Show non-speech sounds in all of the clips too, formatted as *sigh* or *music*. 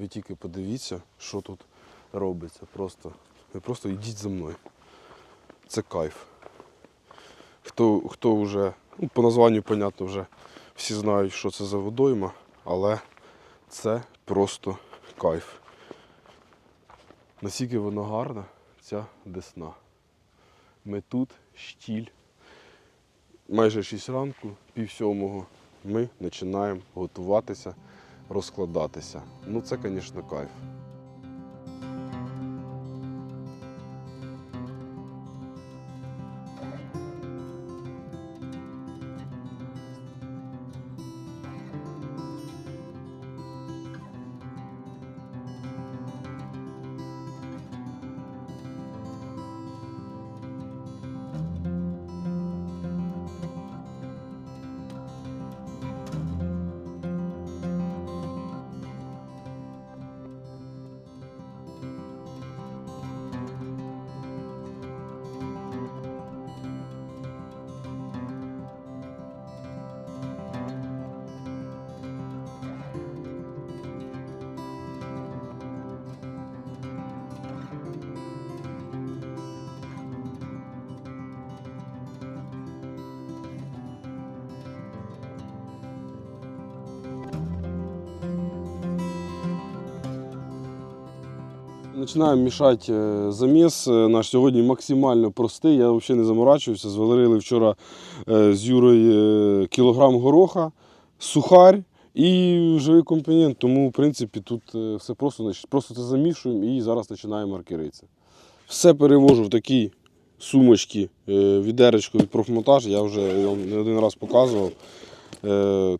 ви тільки подивіться, що тут робиться. Просто, ви просто йдіть за мною. Це кайф. Хто, хто вже, ну, по названню, понятно, вже всі знають, що це за водойма, але це просто кайф. Наскільки вона гарна, ця десна. Ми тут, штіль. Майже 6 ранку, пів сьомого, ми починаємо готуватися, розкладатися. Ну це, звісно, кайф. Починаємо мішати е, заміс. Е, Наш сьогодні максимально простий. Я взагалі не заморачувався. Звалили вчора е, з Юрою кілограм гороха, сухарь і живий компонент. Тому, в принципі, тут все просто. Просто це замішуємо і зараз починаємо маркеритися. Все перевожу в такі сумочки, відеречко від профмонтаж. Я вже не один раз показував.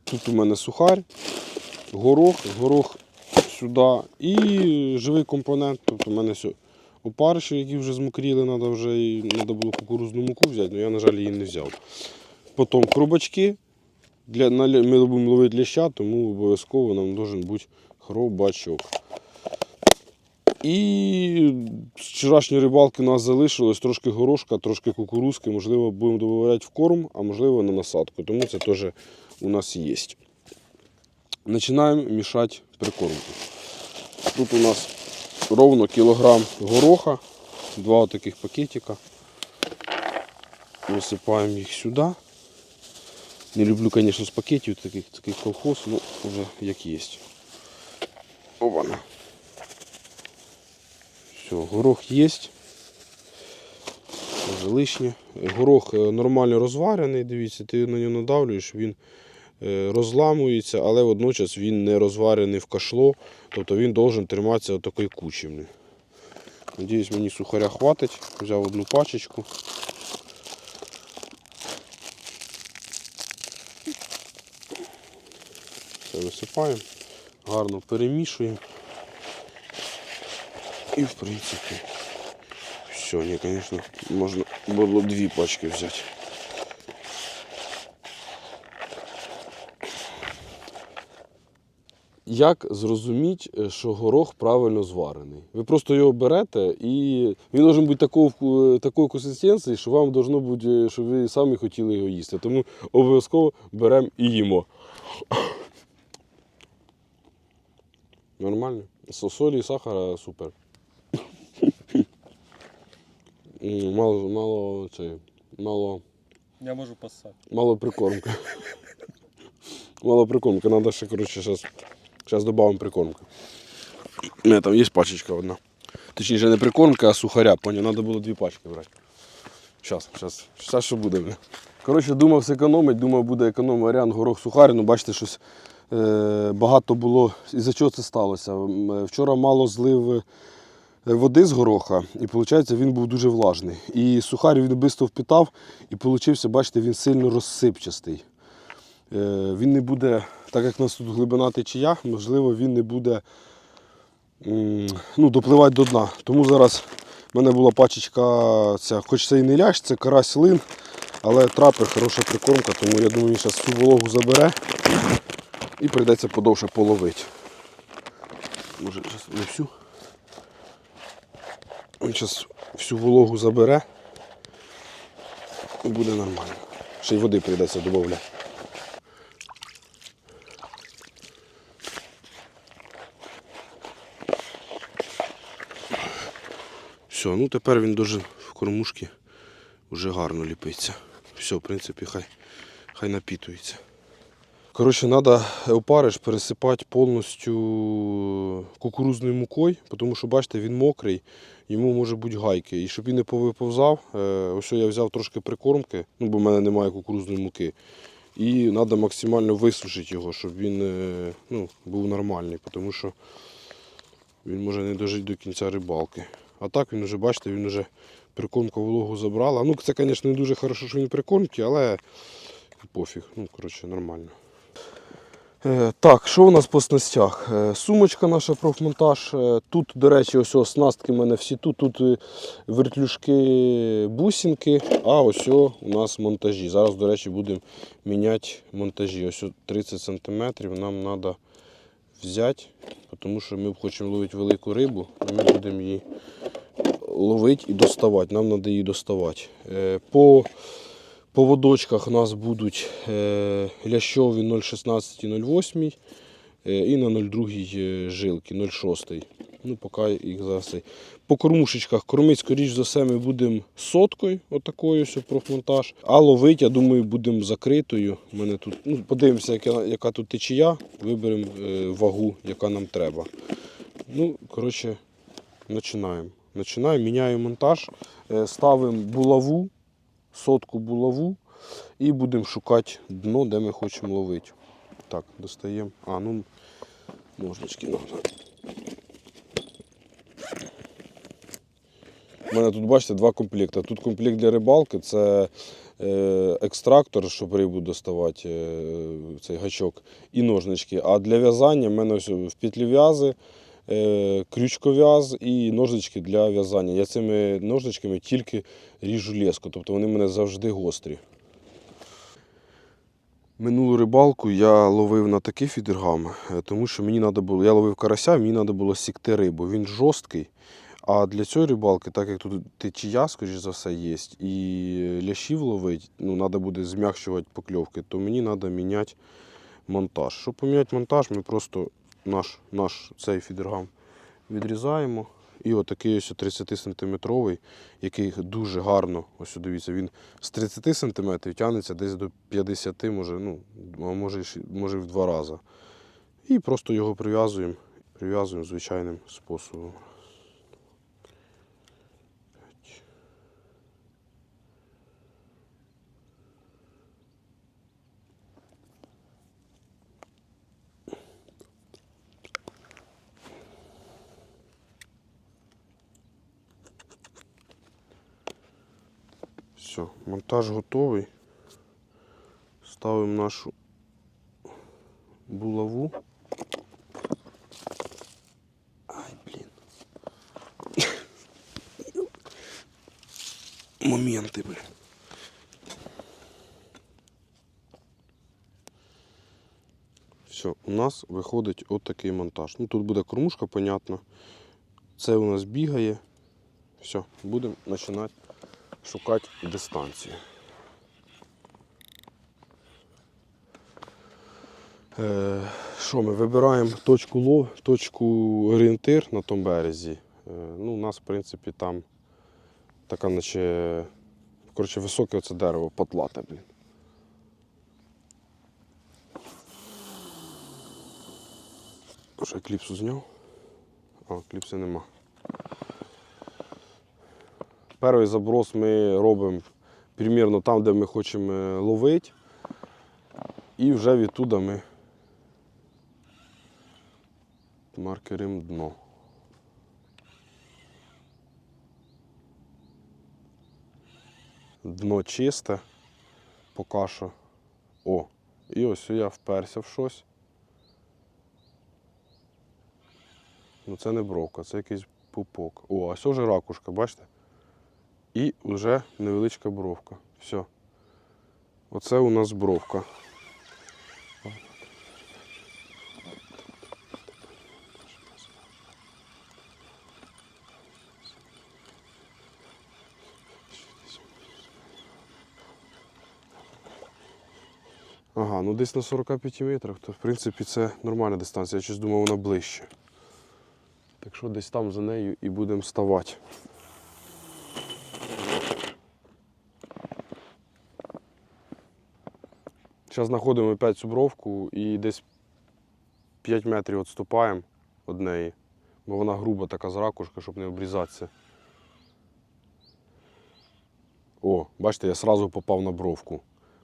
Тут у мене сухарь, горох, горох сюди і живий компонент. Тобто у мене опариші, які вже змокріли, треба вже і треба було кукурузну муку взяти, але я, на жаль, її не взяв. Потім хробачки. Для, на, ми будемо ловити ляща, тому обов'язково нам має бути хробачок. І з вчорашньої рибалки у нас залишилось трошки горошка, трошки кукурузки. Можливо, будемо додавати в корм, а можливо на насадку. Тому це теж у нас є. Починаємо мішати прикормку. Тут у нас ровно кілограм гороха, два таких пакетика. Висипаємо їх сюди. Не люблю, звісно, з пакетів таких, таких колхоз, ну вже як є. Опана. Все, горох є. Вже. Горох е, нормально розварений, дивіться, ти на нього надавлюєш, він розламується, але водночас він не розварений в кашло, тобто він должен триматися отакої кучі. Надіюсь, мені сухаря хватить. Взяв одну пачечку. Все висипаємо, гарно перемішуємо. І в принципі все, ні, звісно, можна було дві пачки взяти. Як зрозуміти, е, що горох правильно зварений? Ви просто його берете і він має бути такого, такої консистенції, що вам должно бути, е, щоб ви самі хотіли його їсти. Тому обов'язково беремо і їмо. *coughs* Нормально. Со- Солі і сахара супер. *coughs* Мало, мало, це, мало, Я можу поссати. мало прикормки. *laughs* Мало прикормки. Надо ще, коротше, зараз, зараз додамо прикормки. У мене там є пачечка одна. Точніше, не прикормка, а сухаря, поняв, треба було дві пачки брати. Зараз, зараз, зараз що буде. бля. Коротше, думав зекономить, думав, буде економ варіант горох сухар, ну бачите, щось е, багато було. Із-за чого це сталося? Е, Вчора мало злив е, води з гороха, і виходить, він був дуже влажний. І сухар він швидко впітав, і вийшов, бачите, він сильно розсипчастий. Е, Він не буде, так як у нас тут глибина течія, можливо, він не буде ну, допливати до дна. Тому зараз в мене була пачечка, ця, хоч це і не лящ, це карась лин, але трапи хороша прикормка, тому я думаю, він зараз всю вологу забере і прийдеться подовше половити. Може, зараз не всю. Він зараз всю вологу забере і буде нормально. Ще й води прийдеться додати. Все, ну тепер він дуже в кормушки вже гарно ліпиться. Все, в принципі, хай, хай напітується. Коротше, треба опариш пересипати повністю кукурузною мукою, тому що, бачите, він мокрий, йому може бути гайки. І щоб він не повиповзав, е, ось я взяв трошки прикормки, ну, бо в мене немає кукурузної муки. І треба максимально висушити його, щоб він е, ну, був нормальний, тому що він може не дожити до кінця рибалки. А так він вже, бачите, він вже прикормку вологу забрала. Ну, це, звісно, не дуже хорошо, що він прикормки, але пофіг. Ну, коротше, нормально. Е, Так, що у нас по снастях? Е, Сумочка наша профмонтаж. Е, Тут, до речі, ось ось снастки в мене всі тут. Тут вертлюжки, бусинки, а ось у нас монтажі. Зараз, до речі, будемо міняти монтажі. Ось 30 см нам треба взяти, тому що ми хочемо ловити велику рибу, і ми будемо її ловити і доставати. Нам треба її доставати. Е, По по водочках у нас будуть е, лящові 0,16 і 0,8 е, і на 0,2 е, жилки 0,6. Ну, поки їх зараз. По кормушечках кормить, скоріш за все, ми будемо соткою, отакою ось профмонтаж. А ловити, я думаю, будемо закритою. У мене тут, ну, подивимося, яка, яка тут течія, виберемо вагу, яка нам треба. Ну, коротше, починаємо. Починаємо, міняємо монтаж, е, ставимо булаву сотку булаву і будемо шукати дно, де ми хочемо ловити. Так, достаємо. А, ну ножнички треба. У мене тут, бачите, два комплекти. Тут комплект для рибалки це е, екстрактор, щоб рибу доставати, е, цей гачок, і ножнички. А для в'язання в мене ось в петлів'язи, е, крючков'яз і ножнички для в'язання. Я цими ножничками тільки ріжу леску, тобто вони в мене завжди гострі. Минулу рибалку я ловив на такий фідергам, е, тому що мені треба було, я ловив карася, мені треба було сікти рибу. Він жорсткий. А для цієї рибалки, так як тут течія, скоріш за все, є, і лящів ловить, ну, треба буде зм'якшувати покльовки, то мені треба міняти монтаж. Щоб поміняти монтаж, ми просто наш, наш цей фідергам відрізаємо. І отакий ось 30 сантиметровий, який дуже гарно, ось дивіться, він з 30 см тягнеться десь до 50, може, ну, може, може в два рази. І просто його прив'язуємо, прив'язуємо звичайним способом. Все, монтаж готовий. Ставимо нашу булаву. Ай, блін. Моменти, блін. Все, у нас виходить от монтаж. Ну, тут буде кормушка, понятно. Це у нас бігає. Все, будемо починати шукати дистанцію. Е, Що ми вибираємо точку лов, точку орієнтир на тому березі. Е, ну, у нас, в принципі, там така, наче, коротше, високе оце дерево, потлате, блін. Що я кліпсу зняв? А, кліпси нема. Перший заброс ми робимо примірно там, де ми хочемо е, ловити. І вже відтуда ми маркеримо дно. Дно чисте, поки що. О, і ось я вперся в щось. Ну це не бровка, це якийсь пупок. О, ось вже ракушка, бачите? І вже невеличка бровка. Все. Оце у нас бровка. Ага, ну десь на 45 метрах, то в принципі це нормальна дистанція. Я щось думав, вона ближче. Так що десь там за нею і будемо ставати. Зараз знаходимо опять цю бровку і десь 5 метрів відступаємо від неї, бо вона груба така з ракушка, щоб не обрізатися. О, бачите, я сразу попав на бровку.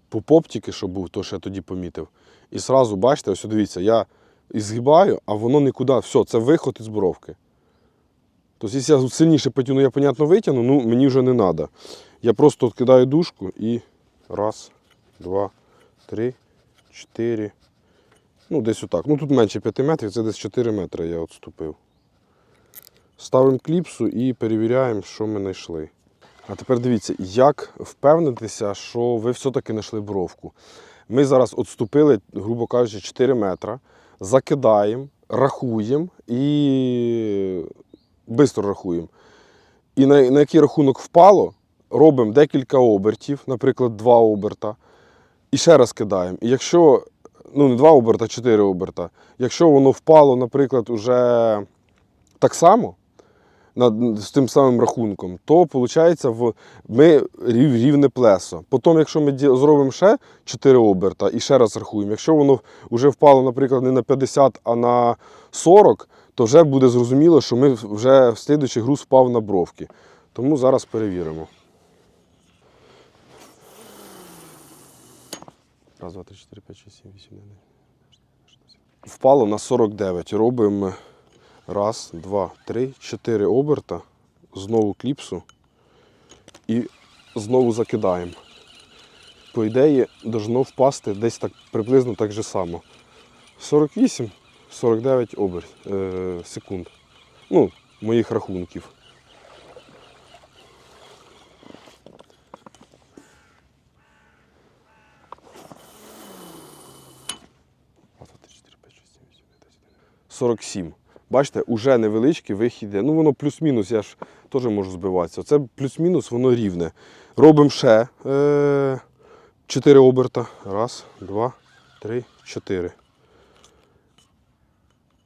Пупоп тільки що був, то що я тоді помітив. І сразу, бачите, ось дивіться, я і згибаю, а воно нікуди. Все, це виход із бровки. Тобто, якщо я сильніше потягну, я, понятно, витягну, ну мені вже не треба. Я просто кидаю дужку і раз, два, три, чотири. Ну, десь отак. Ну тут менше 5 метрів, це десь 4 метри я відступив. Ставимо кліпсу і перевіряємо, що ми знайшли. А тепер дивіться, як впевнитися, що ви все-таки знайшли бровку. Ми зараз відступили, грубо кажучи, 4 метри, закидаємо, рахуємо і швидко рахуємо. І на, на який рахунок впало, робимо декілька обертів, наприклад, два оберта, і ще раз кидаємо. І якщо, ну не два оберта, а чотири оберта, якщо воно впало, наприклад, уже так само, з тим самим рахунком, то виходить, ми рів, рівне плесо. Потім, якщо ми зробимо ще 4 оберта і ще раз рахуємо, якщо воно вже впало, наприклад, не на 50, а на 40, то вже буде зрозуміло, що ми вже в слідуючий груз впав на бровки. Тому зараз перевіримо. Раз, два, три, чотири, п'ять, шість, сім, вісім, дев'ять. Впало на 49. Робимо раз, два, три, чотири оберта. Знову кліпсу. І знову закидаємо. По ідеї, должно впасти десь так приблизно так же само. 48, 49 обер, е, секунд. Ну, моїх рахунків. 47. Бачите, уже невеличкий вихід. Ну, воно плюс-мінус, я ж теж можу збиватися. Це плюс-мінус, воно рівне. Робимо ще е, 4 оберта. Раз, два, три, чотири.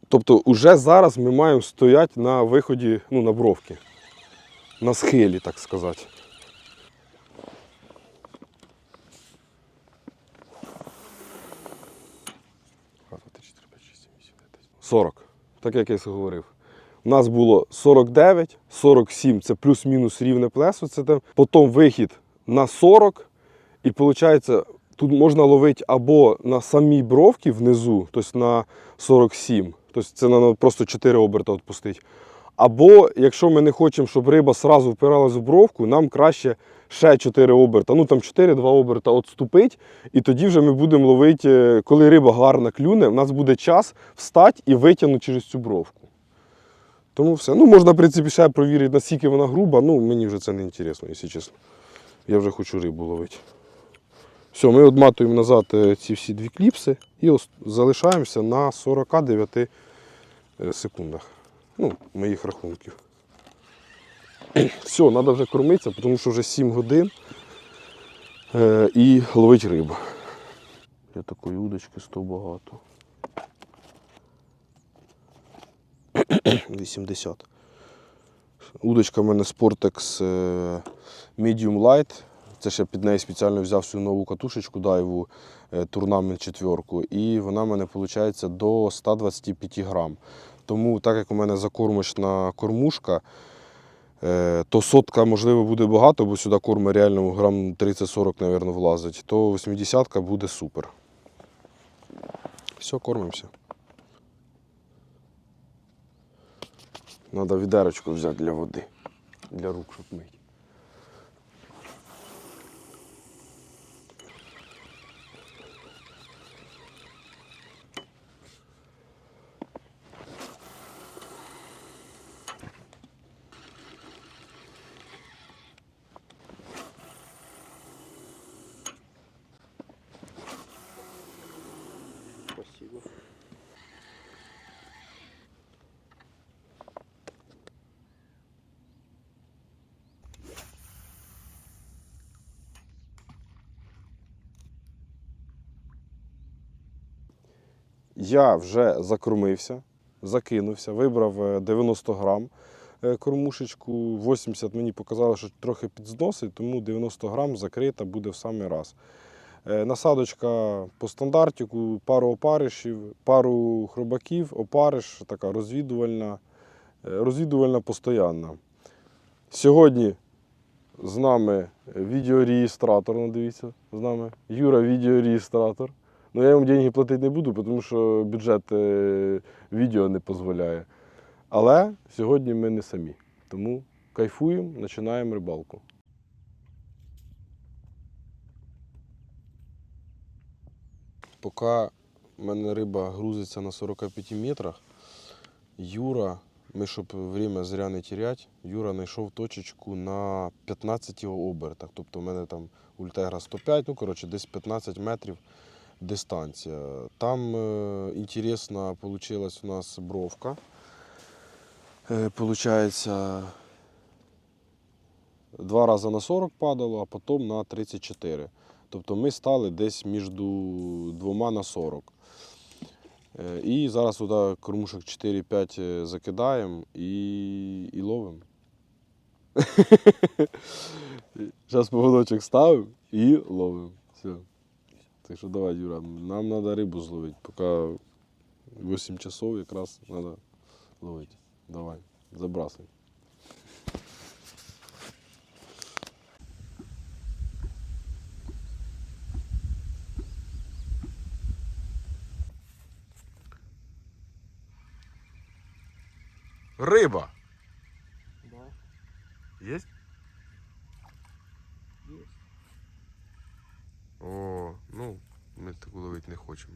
Тобто, уже зараз ми маємо стояти на виході, ну, на бровки. На схилі, так сказати. Раз, два, три, чотири, п'ять, шість, сім, вісім, дев'ять, десять. 40. Так як я і говорив. У нас було 49, 47 це плюс-мінус рівне плесо. Це там. Потім вихід на 40. І виходить, тут можна ловити або на самій бровці внизу, тобто на 47. Тобто це просто 4 оберта відпустити. Або якщо ми не хочемо, щоб риба сразу впиралась в бровку, нам краще ще 4 оберта. Ну там 4-2 оберта відступити. І тоді вже ми будемо ловити, е, коли риба гарно клюне, у нас буде час встати і витягнути через цю бровку. Тому все. Ну, можна, в принципі, ще провірити, наскільки вона груба, ну мені вже це не інтересно, якщо чесно. Я вже хочу рибу ловити. Все, ми відматуємо назад е, ці всі дві кліпси і залишаємося на 49 е, секундах. Ну, моїх рахунків. *clears throat* Все, треба вже кормитися, тому що вже 7 годин е, і ловить рибу. Я такої удочки 100 багато. *clears throat* 80. Удочка в мене Sportex е, Medium Light. Це ще під неї спеціально взяв свою нову катушечку дайву е, турнамент четверку. І вона в мене виходить до 125 грам. Тому, так як у мене закормочна кормушка, е, то сотка, можливо, буде багато, бо сюди корма реально грам 30-40, мабуть, влазить, то 80-ка буде супер. Все, кормимося. Треба відерочку взяти для води. Для рук, щоб мити. Я вже закормився, закинувся, вибрав е, 90 грам е, кормушечку. 80 мені показало, що трохи підзносить, тому 90 грам закрита буде в самий раз. Е, Насадочка по стандартику, пару опаришів, пару хробаків, опариш, така розвідувальна, е, розвідувальна постоянна. Сьогодні з нами відеореєстратор, ну дивіться, з нами. Юра відеореєстратор. Ну, я йому деньги платити не буду, тому що бюджет е, відео не дозволяє. Але сьогодні ми не самі. Тому кайфуємо, починаємо рибалку. Поки в мене риба грузиться на 45 метрах, Юра, ми щоб время зря не теряти, Юра знайшов точечку на 15 обертах. Тобто в мене там ультегра 105, ну коротше, десь 15 метрів дистанція. Там е, інтересна вийшла у нас бровка. Е, Получається, два рази на 40 падало, а потім на 34. Тобто ми стали десь між двома на 40. Е, І зараз туди кормушок 4-5 е, закидаємо і, і ловимо. *laughs* Зараз поводочок ставимо і ловимо. Все. Так що давай, Юра, нам треба рибу зловити. Поки 8 часов якраз треба ловити. Давай, забрасуй. Риба! Да, Есть? есть. О, ну, ми таку ловити не хочемо.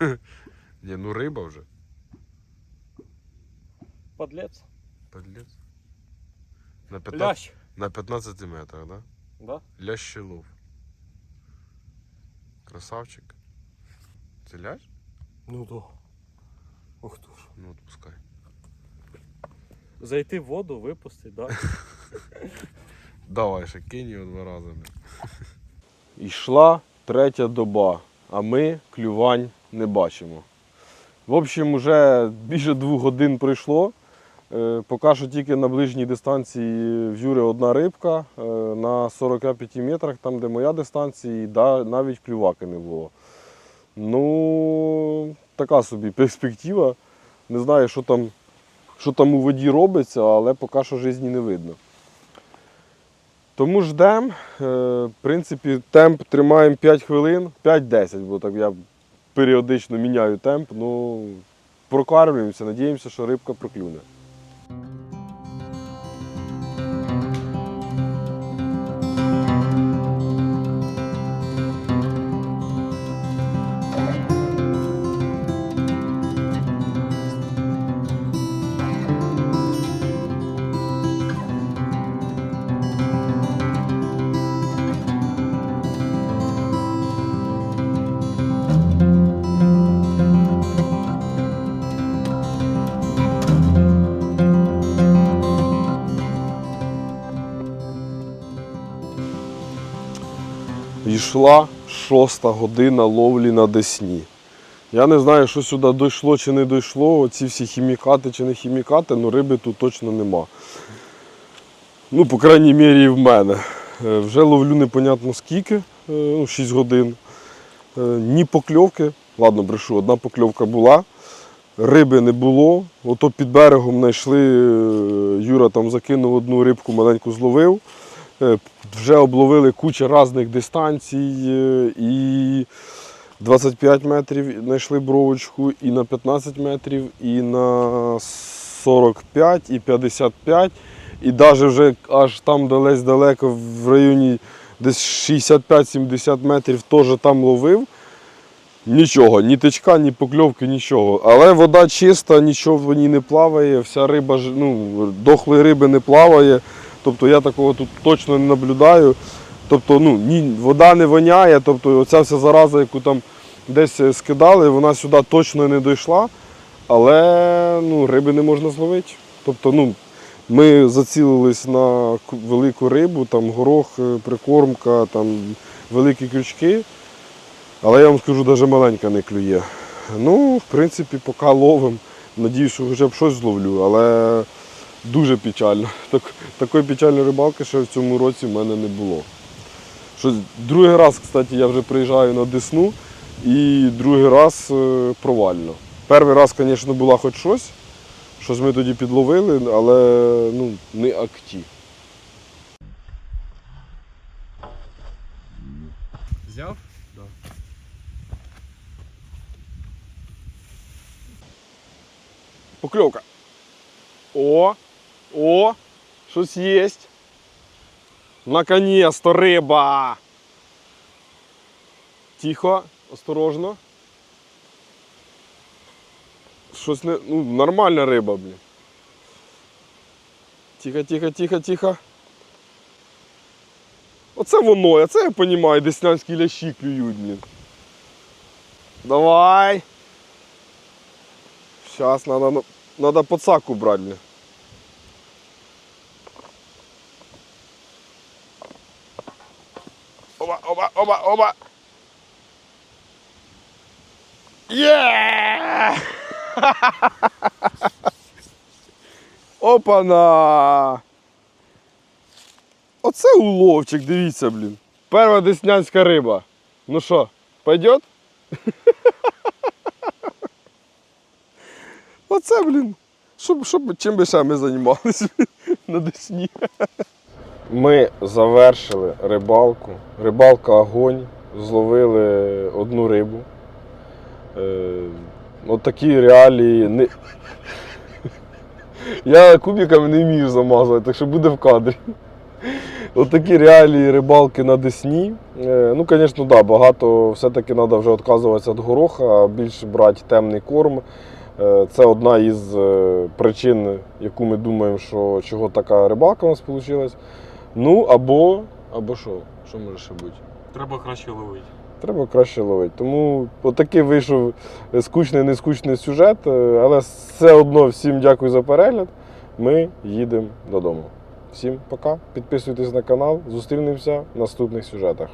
*laughs* Ні, ну риба вже. Подлец. Подлець. На 15, Лящ. на 15 метрах, да? Да? Лящелов. Красавчик. Це лящ? Ну да. Ух ты ж. Ну, отпускай. Зайти в воду, випустити, да? *laughs* Давай ще кинь його два рази. Йшла третя доба, а ми клювань не бачимо. В общем, вже більше двох годин пройшло. Е, Поки що тільки на ближній дистанції в Юри одна рибка. Е, На 45 метрах, там де моя дистанція, да- навіть клюваки не було. Ну, така собі перспектива. Не знаю, що там, що там у воді робиться, але поки що житті не видно. Тому ждемо. В принципі, темп тримаємо 5 хвилин, 5-10, бо так я періодично міняю темп. Ну, прокармлюємося, надіємося, що рибка проклюне. Йшла шоста година ловлі на Десні. Я не знаю, що сюди дійшло чи не дійшло, оці всі хімікати чи не хімікати, але риби тут точно нема. Ну, по крайній мірі, і в мене. Е, Вже ловлю непонятно скільки, е, ну, 6 годин. Е, Ні покльовки. Ладно, брешу, одна покльовка була. Риби не було. Ото під берегом знайшли, Юра там закинув одну рибку, маленьку зловив. Е, Вже обловили кучу різних дистанцій. е, І 25 метрів знайшли бровочку, і на 15 метрів, і на 45, і 55. І навіть вже аж там десь далеко в районі десь 65-70 метрів теж там ловив. Нічого, ні тичка, ні покльовки, нічого. Але вода чиста, нічого в ній не плаває, вся риба, ну, дохлої риби не плаває. Тобто я такого тут точно не наблюдаю. Тобто ну, ні, вода не воняє, тобто оця вся зараза, яку там десь е, скидали, вона сюди точно не дійшла. Але ну, риби не можна зловити. Тобто, ну, ми зацілились на велику рибу, там горох, е, прикормка, там великі крючки. Але я вам скажу, навіть маленька не клює. Ну, в принципі, поки ловимо. Надіюсь, що хоча б щось зловлю, але дуже печально. Так, такої печальної рибалки ще в цьому році в мене не було. Що другий раз, кстати, я вже приїжджаю на Десну і другий раз е, провально. Перший раз, звісно, була хоч щось. Щось ми тоді підловили, але ну, не акті. Взяв? Да. Покльовка. О! О! Щось є. Наконец-то риба. Тихо, осторожно. Щось не. Ну, нормальна риба, блін. Тихо, тихо, тихо, тихо. Оце воно, а це я розумію, деснянські лящі клюють, блін. Давай. Сейчас надо, надо подсаку брать, блин. Оба, оба, оба, оба. Є! *laughs* Опана! Оце уловчик, дивіться, блін. Перша деснянська риба. Ну що, пойдет? *laughs* Оце, блін. Щоб, щоб, чим би ще ми займалися на Десні. *laughs* Ми завершили рибалку. Рибалка огонь. Зловили одну рибу. Е, от такі реалії. Не... Я кубиками не вмію замазувати, так що буде в кадрі. От такі реалії рибалки на Десні. Е, Ну, звісно, да, багато все-таки треба вже відказуватися від гороха, а більше брати темний корм. Е, Це одна із причин, яку ми думаємо, що чого така рибалка у нас вийшла. Ну, або. Або що? Що може ще бути? Треба краще ловити. Треба краще ловити. Тому отакий вийшов скучний, нескучний сюжет, е, але все одно всім дякую за перегляд. Ми їдемо додому. Всім пока. Підписуйтесь на канал, зустрінемося в наступних сюжетах.